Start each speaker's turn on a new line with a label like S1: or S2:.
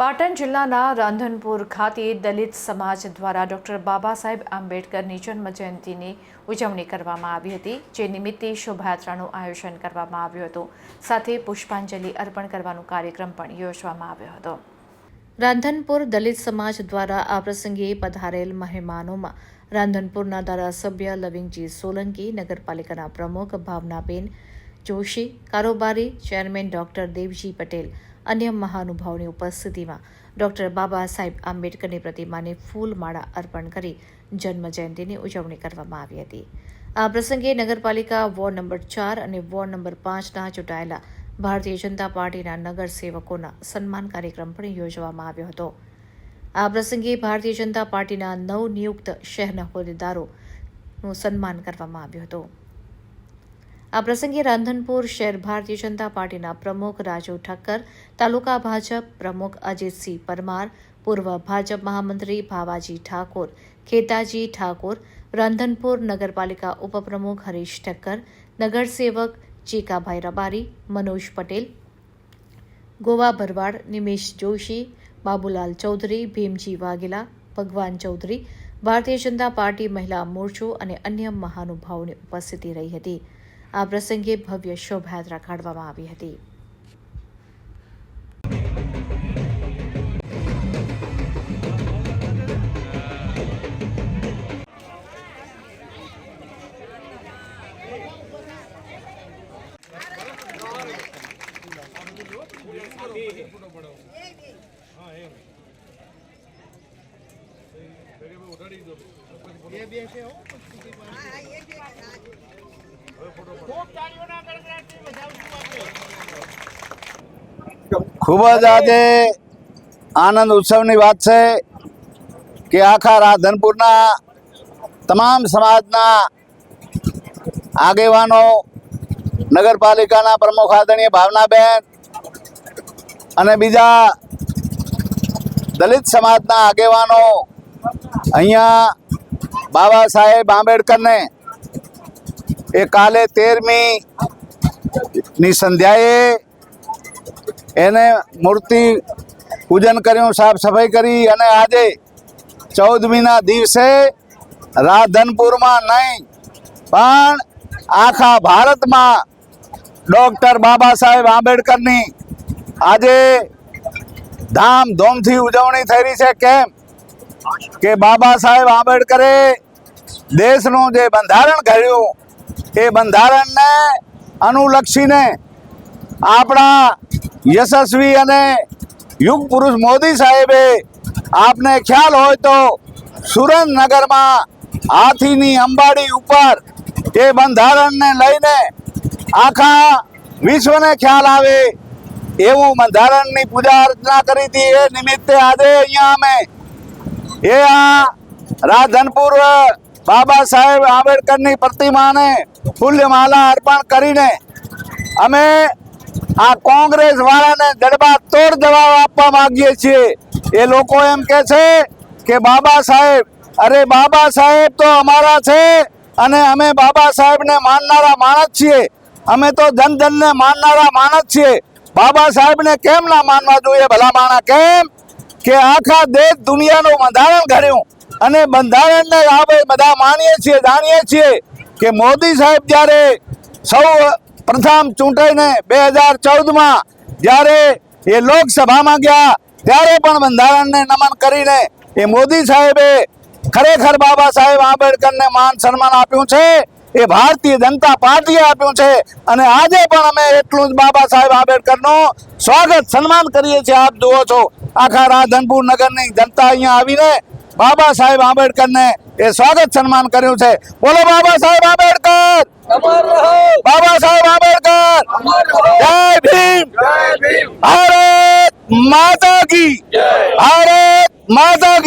S1: પાટણ જિલ્લાના રાંધનપુર ખાતે દલિત સમાજ દ્વારા ડૉક્ટર બાબા સાહેબ આંબેડકરની જન્મ જયંતિની ઉજવણી કરવામાં આવી હતી, જે નિમિત્તે શોભાયાત્રાનું આયોજન કરવામાં આવ્યું હતું. સાથે પુષ્પાંજલિ અર્પણ કરવાનો કાર્યક્રમ પણ યોજવામાં આવ્યો હતો. રાંધનપુર દલિત સમાજ દ્વારા આ પ્રસંગે પધારેલ મહેમાનોમાં રાંધનપુરના ધારાસભ્ય લવિંગજી સોલંકી, નગરપાલિકાના પ્રમુખ ભાવનાબેન જોશી, કારોબારી ચેરમેન ડોક્ટર દેવજી પટેલ અન્ય મહાનુભાવોની ઉપસ્થિતિમાં ડોક્ટર બાબા સાહેબ આંબેડકરની પ્રતિમાને ફૂલમાળા અર્પણ કરી જન્મજયંતિની ઉજવણી કરવામાં આવી હતી. આ પ્રસંગે નગરપાલિકા વોર્ડ નંબર ચાર અને વોર્ડ નંબર પાંચના ચૂંટાયેલા ભારતીય જનતા પાર્ટીના નગરસેવકોના સન્માન કાર્યક્રમ પણ યોજવામાં આવ્યો હતો. આ પ્રસંગે ભારતીય જનતા પાર્ટીના નવનિયુક્ત શહેરના હોદ્દેદારોનું સન્માન કરવામાં આવ્યું હતું. આ પ્રસંગે રાંધનપુર શહેર ભારતીય જનતા પાર્ટીના પ્રમુખ રાજુ ઠક્કર, તાલુકા ભાજપ પ્રમુખ અજીતસિંહ પરમાર, પૂર્વ ભાજપ મહામંત્રી ભાવાજી ઠાકોર, ખેતાજી ઠાકોર, રાંધનપુર નગરપાલિકા ઉપપ્રમુખ હરીશ ઠક્કર, નગરસેવક ચીકાભાઈ રબારી, મનોજ પટેલ, ગોવા ભરવાડ નિમેશ જોશી, બાબુલાલ ચૌધરી, ભીમજી વાઘેલા, ભગવાન ચૌધરી, ભારતીય જનતા પાર્ટી મહિલા મોરચો અને અન્ય મહાનુભાવોની ઉપસ્થિતિ રહી હતી. આ પ્રસંગે ભવ્ય શોભાયાત્રા કાઢવામાં આવી હતી.
S2: ખૂબ જ આજે આનંદ ઉત્સવની વાત છે કે આખા રાધનપુરના તમામ સમાજના આગેવાનો, નગરપાલિકાના પ્રમુખ આદરણીય ભાવનાબેન અને બીજા દલિત સમાજના આગેવાનો અહીંયા બાબા સાહેબ આંબેડકરને એ કાલે તેરમી ની સંધ્યાએ એને મૂર્તિ પૂજન કર્યું, સાફ સફાઈ કરી અને આજે ચૌદમીના દિવસે રાધનપુરમાં નહીં, પણ આખા ભારતમાં ડૉક્ટર બાબા સાહેબ આંબેડકરની આજે ધામધૂમથી ઉજવણી થઈ રહી છે. કેમ? કે બાબા સાહેબ આંબેડકરે દેશનું જે બંધારણ ઘડ્યું એ બંધારણને અનુલક્ષીને આપણા યશસ્વી અને યુગ પુરુષ મોદી સાહેબે આપને ખ્યાલ હોય તો સુરેન્દ્રનગરમાં હાથીની અંબાડી ઉપર એ બંધારણને લઈને આખા વિશ્વને ખ્યાલ આવે એવું બંધારણની પૂજા અર્ચના કરી હતી. એ નિમિત્તે આજે અહીંયા અમે એ આ રાધનપુર બાબા સાહેબ આંબેડકરની પ્રતિમાને ફૂલ્યમાલા અર્પણ કરીને અમે આ કોંગ્રેસ વાળાને જડબા તોડ જવાબ આપવા માંગીએ છીએ. એ લોકો એમ કે છે કે બાબા સાહેબ, અરે બાબા સાહેબ તો અમારા છે અને અમે બાબા સાહેબને માનનારા માણસ છીએ. અમે તો જન જનને માનનારા માણસ છીએ. બાબા સાહેબને કેમ ના માનવા જોઈએ? ભલા માણા કેમ? કે આખા દેશ દુનિયાનું બંધારણ ઘડ્યું. અને બંધારણને આપણે બધા માનીએ છીએ, જાણીએ છીએ કે મોદી સાહેબ જ્યારે સૌ પ્રથમ ચૂંટાઈને બે હજાર ચૌદમાં જ્યારે એ લોકસભામાં ગયા, ત્યારે પણ બંધારણને નમન કરીને એ મોદી સાહેબે ખરેખર બાબા સાહેબ આંબેડકરને માન સન્માન આપ્યું છે, એ ભારતીય જનતા પાર્ટીએ આપ્યું છે અને આજે પણ અમે એટલું જ બાબા સાહેબ આંબેડકરનું સ્વાગત સન્માન કરીએ છીએ. આપ જુઓ છો, આખા રાધનપુર નગરની જનતા અહીંયા આવીને બાબા સાહેબ આંબેડકરને એ સ્વાગત સન્માન કર્યું છે. બોલો બાબા સાહેબ આંબેડકર. બાબા સાહેબ આંબેડકર. જય ભીમ. ભારત માતા કી. ભારત માતા